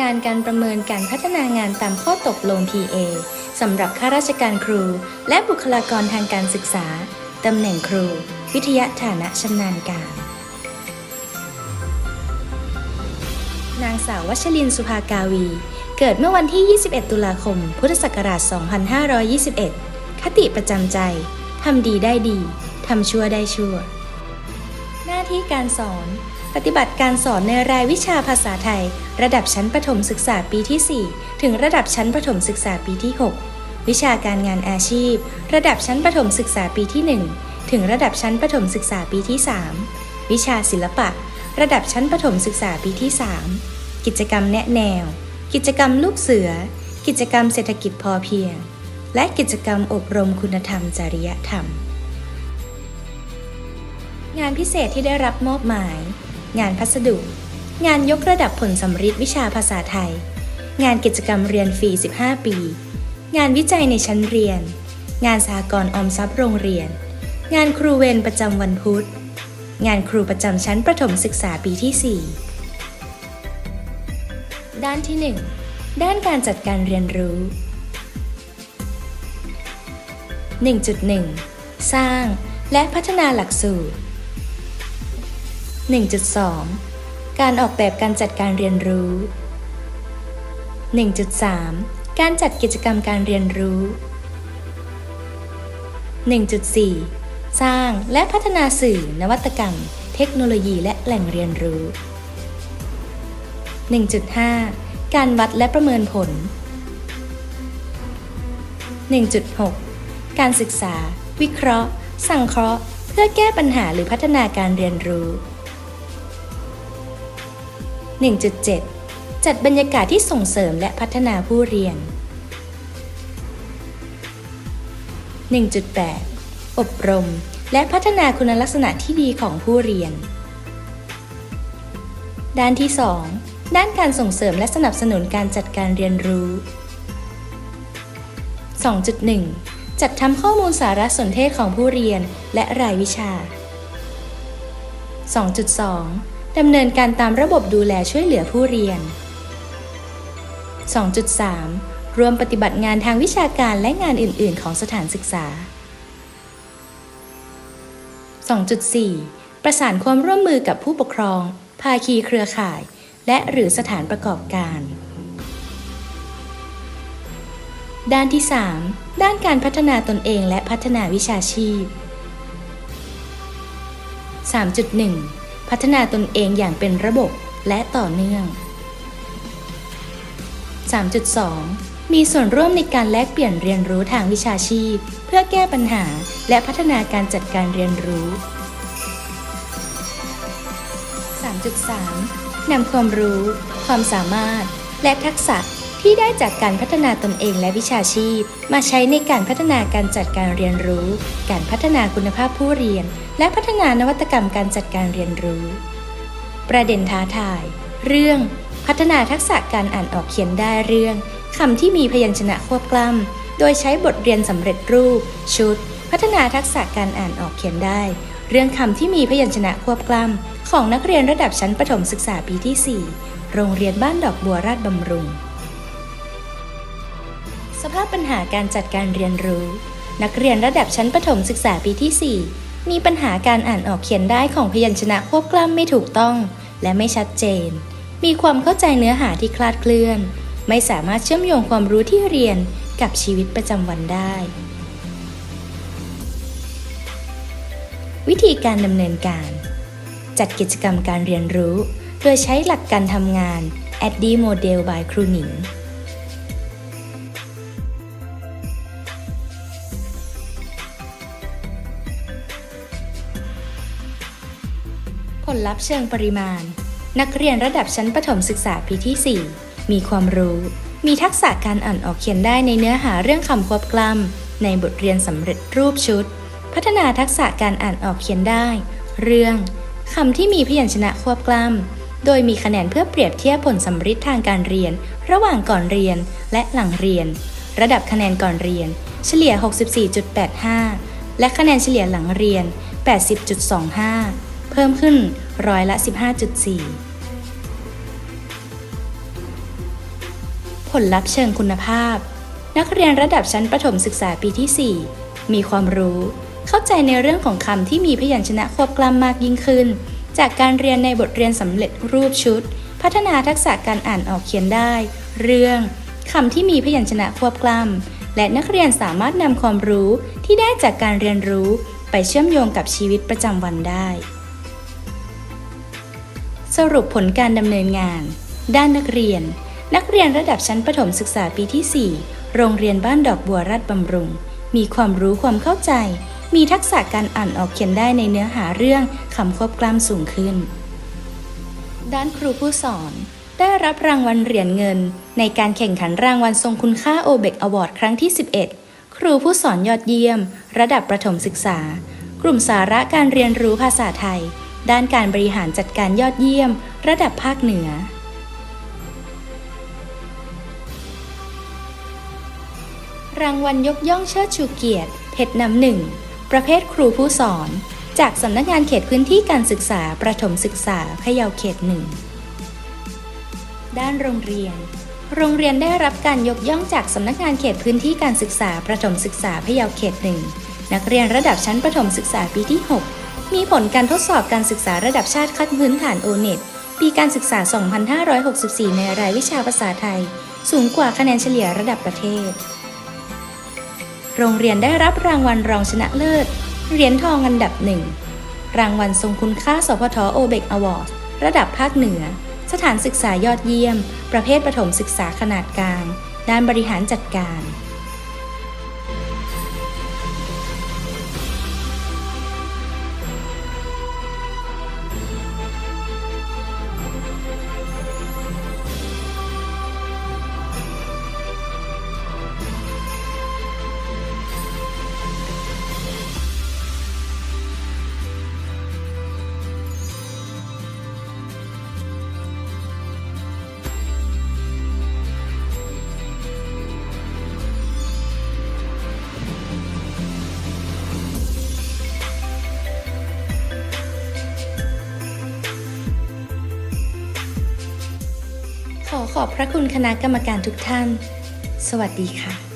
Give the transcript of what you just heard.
การการประเมินการพัฒนางานตามข้อตกลง PA สำหรับข้าราชการครู และบุคลากรทางการศึกษา ตำแหน่งครู วิทยาฐานะชำนาญการ นางสาววัชรินสุภากาวี เกิดเมื่อวันที่ 21 ตุลาคม พุทธศักราช 2521 คติประจำใจ ทำดีได้ดี ทำชั่วได้ชั่ว หน้าที่การสอน ปฏิบัติการสอนในรายวิชาภาษาไทย ระดับชั้นประถมศึกษาปีที่ 4 ถึงระดับชั้นประถมศึกษาปีที่ 6 วิชาการงานอาชีพ ระดับชั้นประถมศึกษาปีที่ 1 ถึงระดับชั้นประถมศึกษาปีที่ 3 วิชาศิลปะ ระดับชั้นประถมศึกษาปีที่ 3 กิจกรรมแนะแนว กิจกรรมลูกเสือ กิจกรรมเศรษฐกิจพอเพียง และกิจกรรมอบรมคุณธรรมจริยธรรม งานพิเศษที่ได้รับมอบหมาย งานพัสดุ งานยกระดับผลสำริดวิชาภาษาไทย งานกิจกรรมเรียนฟรี 15 ปี งานวิจัยในชั้นเรียน งานสหกรออมทรัพย์โรงเรียน งานครูเวรประจำวันพุธ งานครูประจำชั้นประถมศึกษาปีที่ 4 ด้านที่ 1 ด้านการจัดการเรียนรู้ 1.1 สร้างและพัฒนาหลักสูตร 1.2 การออกแบบการจัดการเรียนรู้ 1.3 การจัดกิจกรรมการเรียนรู้ 1.4 สร้างและพัฒนาสื่อนวัตกรรม เทคโนโลยีและแหล่งเรียนรู้ 1.5 การวัดและประเมินผล 1.6 การศึกษา วิเคราะห์ สังเคราะห์ เพื่อแก้ปัญหาหรือพัฒนาการเรียนรู้ 1.7 จัดบรรยากาศที่ส่งเสริมและพัฒนาผู้เรียน 1.8 อบรม และพัฒนาคุณลักษณะที่ดีของผู้เรียน ด้านที่ 2 ด้านการส่งเสริมและสนับสนุนการจัดการเรียนรู้ 2.1 จัดทำข้อมูลสารสนเทศของผู้เรียนและรายวิชา 2.2 ดำเนินการตามระบบดูแลช่วยเหลือผู้เรียน 2.3 รวมปฏิบัติงานทางวิชาการและงานอื่น ๆ ของสถานศึกษา 2.4 ประสานความร่วมมือกับผู้ปกครอง ภาคีเครือข่าย และหรือสถานประกอบการ ด้านที่ 3 ด้านการพัฒนาตนเองและพัฒนาวิชาชีพ 3.1 พัฒนาตนเองอย่างเป็นระบบและต่อเนื่อง 3.2 มีส่วนร่วมในการแลกเปลี่ยนเรียนรู้ทางวิชาชีพ เพื่อแก้ปัญหาและพัฒนาการจัดการเรียนรู้ 3.3นำความรู้ ความสามารถ และทักษะ ที่ได้จากการพัฒนาตนเองและวิชาชีพ มาใช้ในการพัฒนาการจัดการเรียนรู้ การพัฒนาคุณภาพผู้เรียน และพัฒนานวัตกรรมการจัดการเรียนรู้ ประเด็นท้าทาย เรื่อง พัฒนาทักษะการอ่านออกเขียนได้เรื่องคำที่มีพยัญชนะควบกล้ำโดยใช้บทเรียนสำเร็จรูป ชุด พัฒนาทักษะการอ่านออกเขียนได้ เรื่องคำที่มีพยัญชนะควบกล้ำของนักเรียนระดับชั้นประถมศึกษาปีที่ 4 โรงเรียนบ้านดอกบัวราชบำรุง ภาพปัญหาการจัดการเรียนรู้ นักเรียนระดับชั้นประถมศึกษาปีที่ 4 มีปัญหาการอ่านออกเขียนได้ของพยัญชนะควบกล้ำไม่ถูกต้อง และไม่ชัดเจน มีความเข้าใจเนื้อหาที่คลาดเคลื่อน ไม่สามารถเชื่อมโยงความรู้ที่เรียนกับชีวิตประจำวันได้ วิธีการดำเนินการ จัดกิจกรรมการเรียนรู้ โดยใช้หลักการทำงาน ADDI Model by ครูหนิง ลลัพธ์เชิงปริมาณ นักเรียนระดับชั้นประถมศึกษาปีที่ 4 มีความรู้ มีทักษะการอ่านออกเขียนได้ในเนื้อหาเรื่องคำควบกล้ำในบทเรียนสำเร็จรูปชุด พัฒนาทักษะการอ่านออกเขียนได้ เรื่องคำที่มีพยัญชนะควบกล้ำโดยมีคะแนนเพื่อเปรียบเทียบผลสำริดทางการเรียน ระหว่างก่อนเรียนและหลังเรียน ระดับคะแนนก่อนเรียน เฉลี่ย 64.85 และคะแนนเฉลี่ยหลังเรียน 80.25 เพิ่มขึ้นร้อยละ 15.4 ผลลัพธ์เชิงคุณภาพ นักเรียนระดับชั้นประถมศึกษาปีที่ 4 มีความรู้ เข้าใจในเรื่องของคำที่มีพยัญชนะควบกล้ำมากยิ่งขึ้น จากการเรียนในบทเรียนสำเร็จรูปชุด พัฒนาทักษะการอ่านออกเขียนได้ เรื่องคำที่มีพยัญชนะควบกล้ำและนักเรียนสามารถนำความรู้ที่ได้จากการเรียนรู้ไปเชื่อมโยงกับชีวิตประจำวันได้ สรุปผลการดำเนินงาน ด้านนักเรียน นักเรียนระดับชั้นประถมศึกษาปีที่ 4 โรงเรียนบ้านดอกบัวราชบำรุง มีความรู้ความเข้าใจ มีทักษะการอ่านออกเขียนได้ในเนื้อหาเรื่องคำควบกล้ำสูงขึ้น ด้านครูผู้สอน ได้รับรางวัลเหรียญเงิน ในการแข่งขันรางวัลทรงคุณค่าโอเบกอวอร์ดครั้งที่ 11 ครูผู้สอนยอดเยี่ยม ระดับประถมศึกษา กลุ่มสาระการเรียนรู้ภาษาไทย ด้านการบริหารจัดการยอดเยี่ยม ระดับภาคเหนือ รางวัลยกย่องเชิดชูเกียรติ เพชรน้ำหนึ่ง ประเภทครูผู้สอน จากสำนักงานเขตพื้นที่การศึกษาประถมศึกษาพะเยาเขตหนึ่ง ด้านโรงเรียน โรงเรียนได้รับการยกย่องจากสำนักงานเขตพื้นที่การศึกษาประถมศึกษาพะเยาเขตหนึ่งนักเรียนระดับชั้นประถมศึกษาปีที่ 6 มีผลการทดสอบการศึกษาระดับชาติขั้นพื้นฐานโอเน็ตปีการศึกษา 2564 ในรายวิชาภาษาไทย สูงกว่าคะแนนเฉลี่ยระดับประเทศ โรงเรียนได้รับรางวัลรองชนะเลิศ เหรียญทองอันดับหนึ่ง รางวัลทรงคุณค่าสพทโอเบกอวอร์ดระดับภาคเหนือ สถานศึกษายอดเยี่ยม ประเภทประถมศึกษาขนาดกลาง ด้านบริหารจัดการ ขอบพระคุณคณะกรรมการทุกท่าน สวัสดีค่ะ